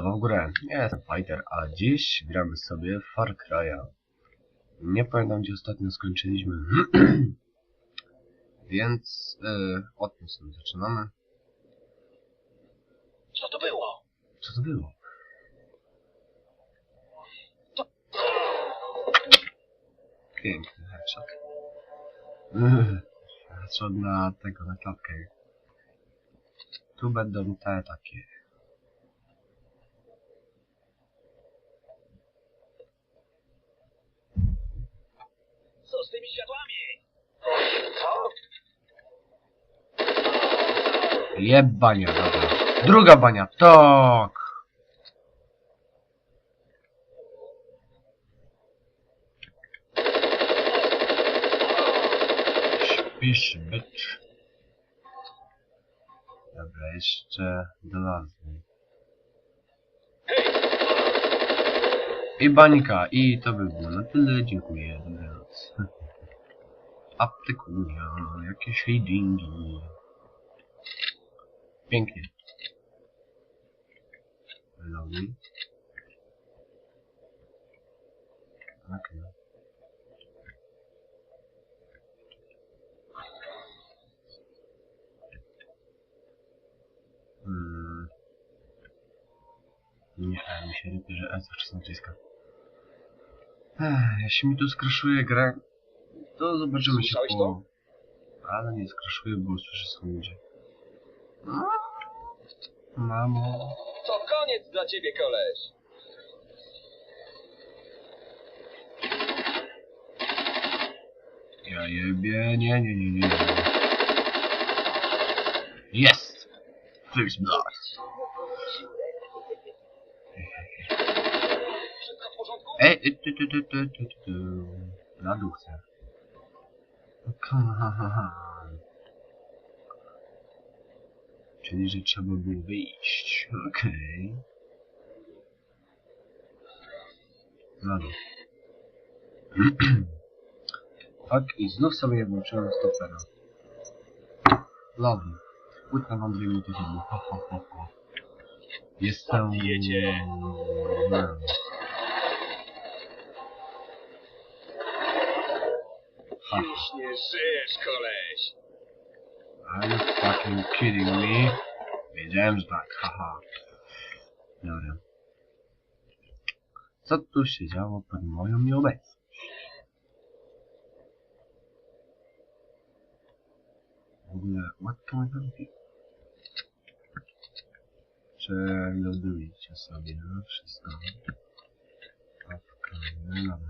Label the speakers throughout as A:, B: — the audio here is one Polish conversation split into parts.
A: Lewo w górę. Jestem Fighter, a dziś gramy sobie Far Cry'a. Nie pamiętam gdzie ostatnio skończyliśmy. Więc yy, od tym sobie zaczynamy.
B: Co to było?
A: Co to było? Piękny headshot. Headshot na tego, na klatkę. Tu będą te takie.
B: Co z tymi światłami?
A: Jeb bania, dobra. Druga bania, tak! Śpisz, bitch. Dobra, jeszcze dolazły. I bańka, i to by było na tyle, dziękuję, dobranoc. Aptekunia, jakieś headingi. Pięknie. Lovely. Okej. Hmm. Nie, ale mi się rypie, że E zawsze naciska. Ech, jeśli mi tu skraszuje grę, to zobaczymy się
B: Słyszałeś
A: po...
B: to?
A: Ale nie skraszuje, bo słyszę są ludzie. Mamo.
B: To koniec dla ciebie, koleś.
A: Ja jebie, nie, nie, nie, nie. Jest! First blood.
B: Wszystko w porządku?
A: Ej, ty, ty, ty, ty, ty, ty. Na dół chcę. Come on. Czyli, że trzeba było wyjść. Okej. Na dół. tak, i znów sobie włączyłem stopera. Lovely. Łódka mam dwie minuty filmu. Ho, ho, ho, ho. Jestem...
B: Zabijecie.
A: Ha.
B: Już nie żyjesz, koleś.
A: Are you fucking kidding me? Wiedziałem, że tak, haha. Dobra. Co tu się działo pod moją nieobecność? W ogóle, what can I do? Przelodujcie sobie no, wszystko. Okej, dobra.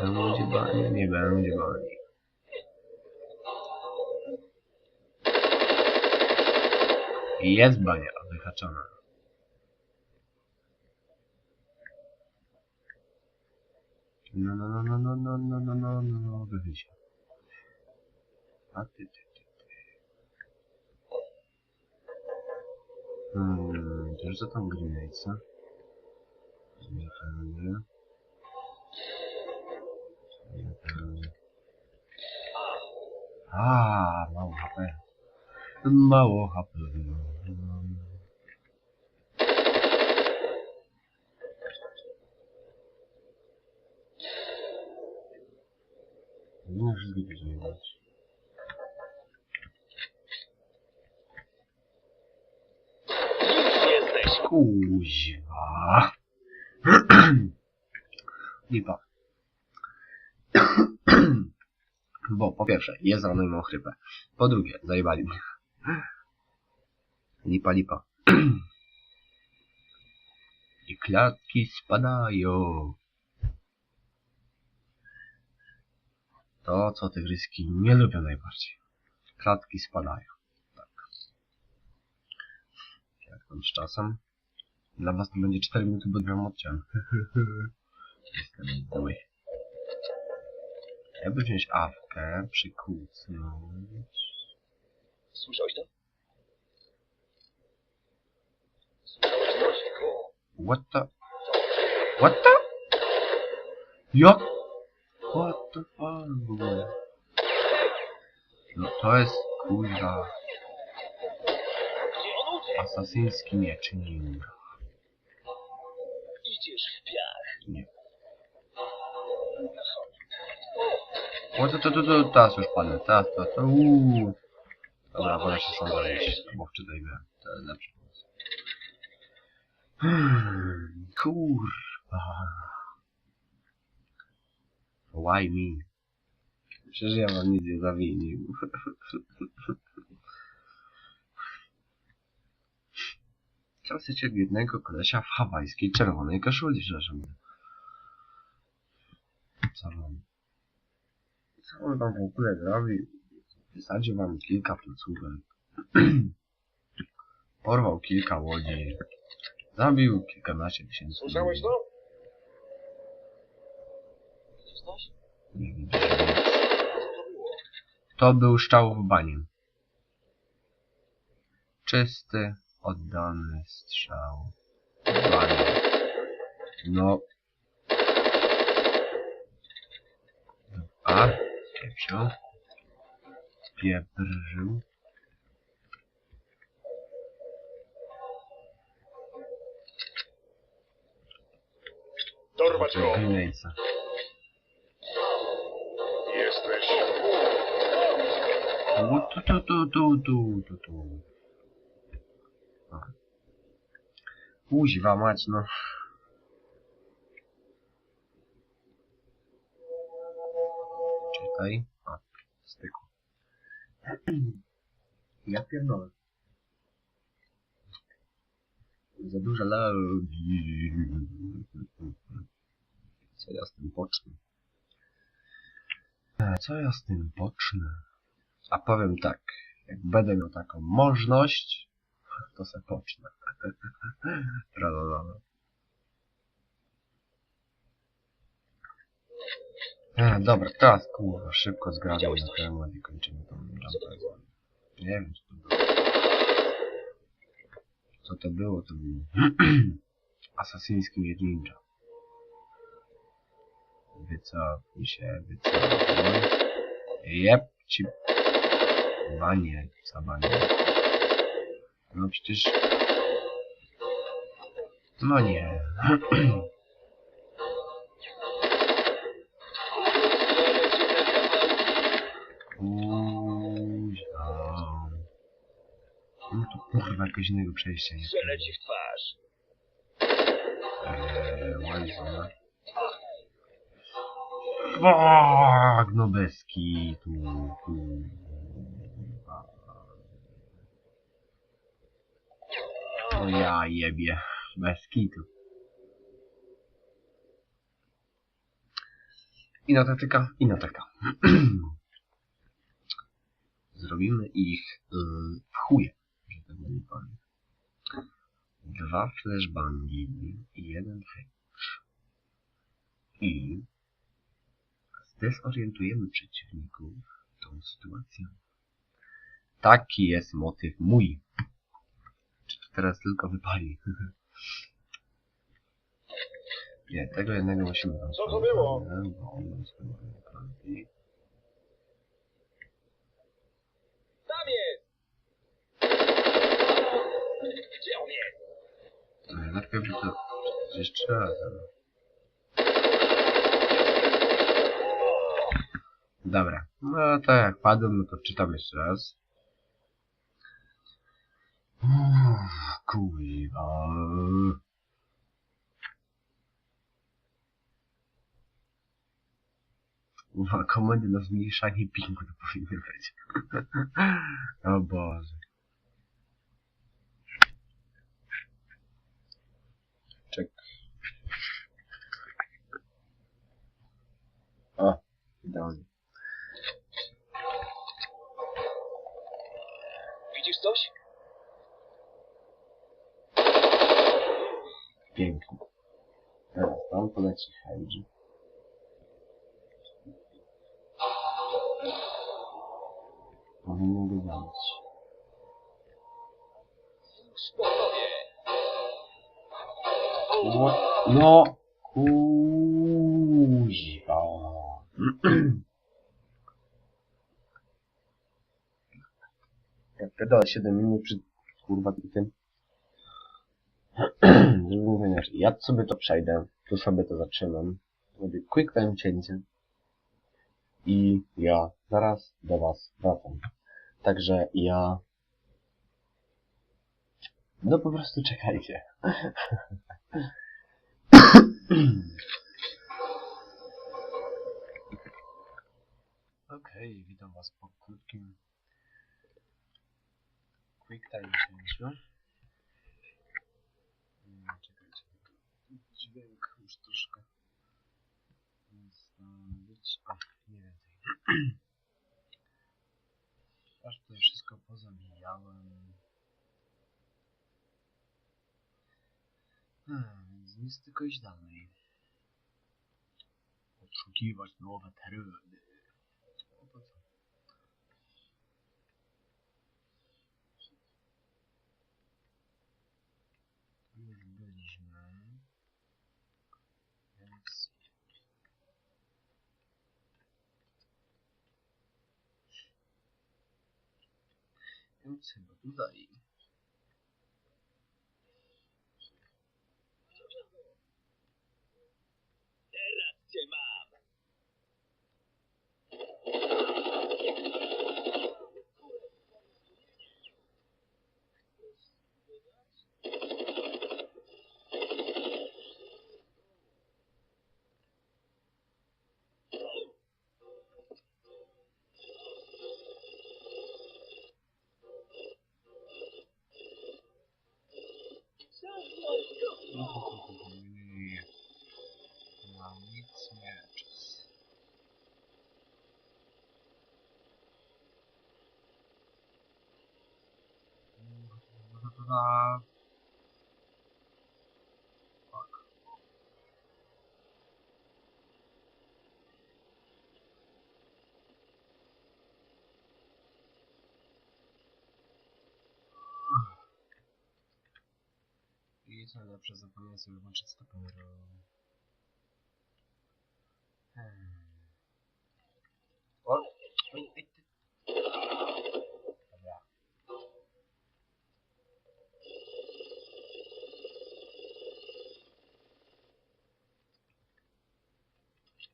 A: Będzie bani, nie będzie bani. Jest bania wyhaczona. No, no, no, no, no, no, no, no, no, no, no, wychyć się. A ty, ty, ty, ty. Hmm, też za tam grinejca. Nie А, мало хп. Мало хп. Может
B: быть, заниматься.
A: Кузя. Либо. Bo po pierwsze, jest rano i chrypę. Po drugie, zajebali mnie. Lipa, lipa. I klatki spadają. To, co tygryski nie lubią najbardziej. Klatki spadają. Tak. Jak tam z czasem. Dla was to będzie 4 minuty, bo gram odciąg. Jestem zły. Jakby wziąć awkę, przykucnąć.
B: Słyszałeś to? Słyszałeś Cicho?
A: What the? What the? Jak? What the fuck w ogóle? No to jest kurwa asasyński miecz ninja.
B: Idziesz w piach.
A: Nie. O to to to to teraz już padnę, teraz to to uuu. Dobra, wolę się sam zająć, bo wczytaj grę, to jest lepszy pomysł. Hmm, kurwa. Why me? Przecież ja wam nic nie zawinił. Co chcecie od jednego kolesia w hawajskiej czerwonej koszuli, mówiąc? Co wam? Co on wam w ogóle zrobił? Wysadził wam kilka placówek. Porwał kilka łodzi. Zabił kilkanaście tysięcy.
B: Słyszałeś to? Widzisz coś?
A: Nie widzę.
B: To
A: był szczał w banie. Czysty, oddany strzał w banie. No. A, pieprzył. Pieprzył.
B: Dorwać go!
A: Grenejca.
B: Jesteś.
A: Tu, tu, tu, tu, tu, tu, tu. Kuźwa mać, no. Czekaj. A, styku. Ja pierdolę. Za dużo lagi. Co ja z tym pocznę? E, Co ja z tym pocznę? A powiem tak, jak będę miał taką możliwość, to se pocznę. Tralalala. E, dobra, teraz kurwa, szybko
B: Widziałeś
A: na
B: coś?
A: temat i kończymy tą
B: Co to
A: rampę.
B: było?
A: Nie wiem, co to było. Co to było, to był asasyński miecz ninja. Wycofuj się, wycofuj. Jep, ci... Banie, zabanie. No przecież... No nie. Kuźwa. No to kurwa jakiegoś innego przejścia nie
B: Strzelę ci w twarz.
A: Eee, łaźna. Fuck, no bez kitu, kurwa. No ja jebie, bez kitu. Inna taktyka, inna taktyka. Zrobimy ich yy, w chuje, że tak nie powiem. Dwa flashbangi i jeden hedge. I zdezorientujemy przeciwników tą sytuacją. Taki jest motyw mój. Czy to teraz tylko wypali? Nie, tego jednego musimy tam
B: Co to było?
A: sprawdzić, Bo on nam swoje planki.
B: Tam jest! Gdzie on jest?
A: No, Najpierw to jeszcze raz. ale- Dobra. No to jak padłem, no to czytam jeszcze raz. Uff. Kurwa, komendy na zmniejszanie pingu to powinny być. o Boże. Czek. O, idealnie.
B: Widzisz coś?
A: Pięknie. Teraz tam poleci Heiji. Powinien go zabić.
B: Spokojnie.
A: No, no, kuźwa. Ja pierdolę 7 minut przed kurwa tym. Żeby inaczej, ja sobie to przejdę, tu sobie to zatrzymam. Robię quick time cięcie. I ja zaraz do was wracam. Także ja... No po prostu czekajcie. Okej, witam was po krótkim quick time cięciu. Mm, Czekajcie, dźwięk już troszkę ustawić. O, mniej więcej. Aż tutaj wszystko pozabijałem. Hmm, więc nic tylko iść dalej. Odszukiwać nowe tereny. No po co? Tu byliśmy. Więc... Więc chyba tutaj.
B: Teraz cię mam.
A: I co najlepsze, zapomniałem sobie włączyć stoper. Hmm. O! Oj, oj, ty. Dobra.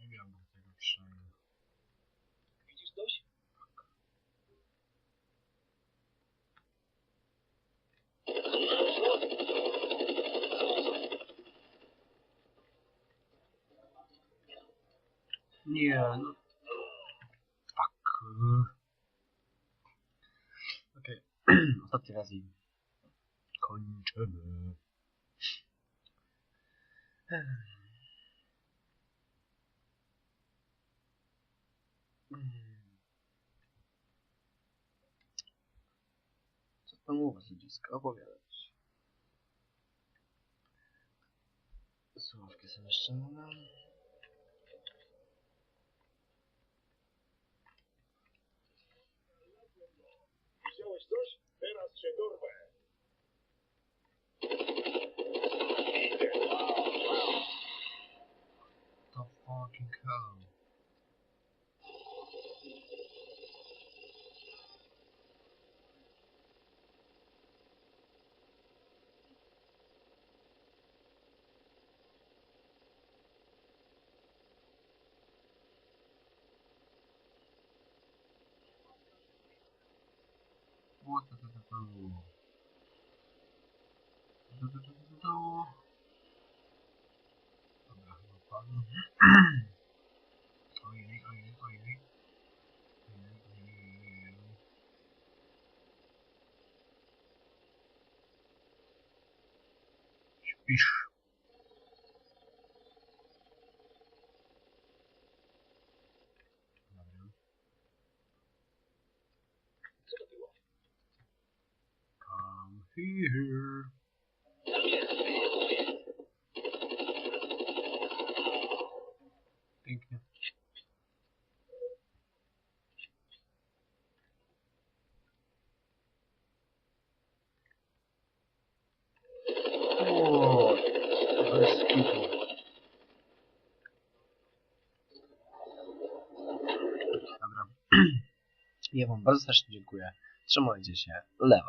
A: Nie przejść.
B: Widzisz coś?
A: Nie, no. Fuck. Okej. Ostatni raz i kończymy. Co tam u was ludziska opowiadać? Słówki sobie dodam.
B: Widziałeś coś? Teraz się dorwę.
A: tu, tu, tu, tu. Tu, tu, tu, tu, tu. Dobra, chyba here. Pięknie. O, bez. Dobra. Ja wam bardzo serdecznie dziękuję. Trzymajcie się. Lewa.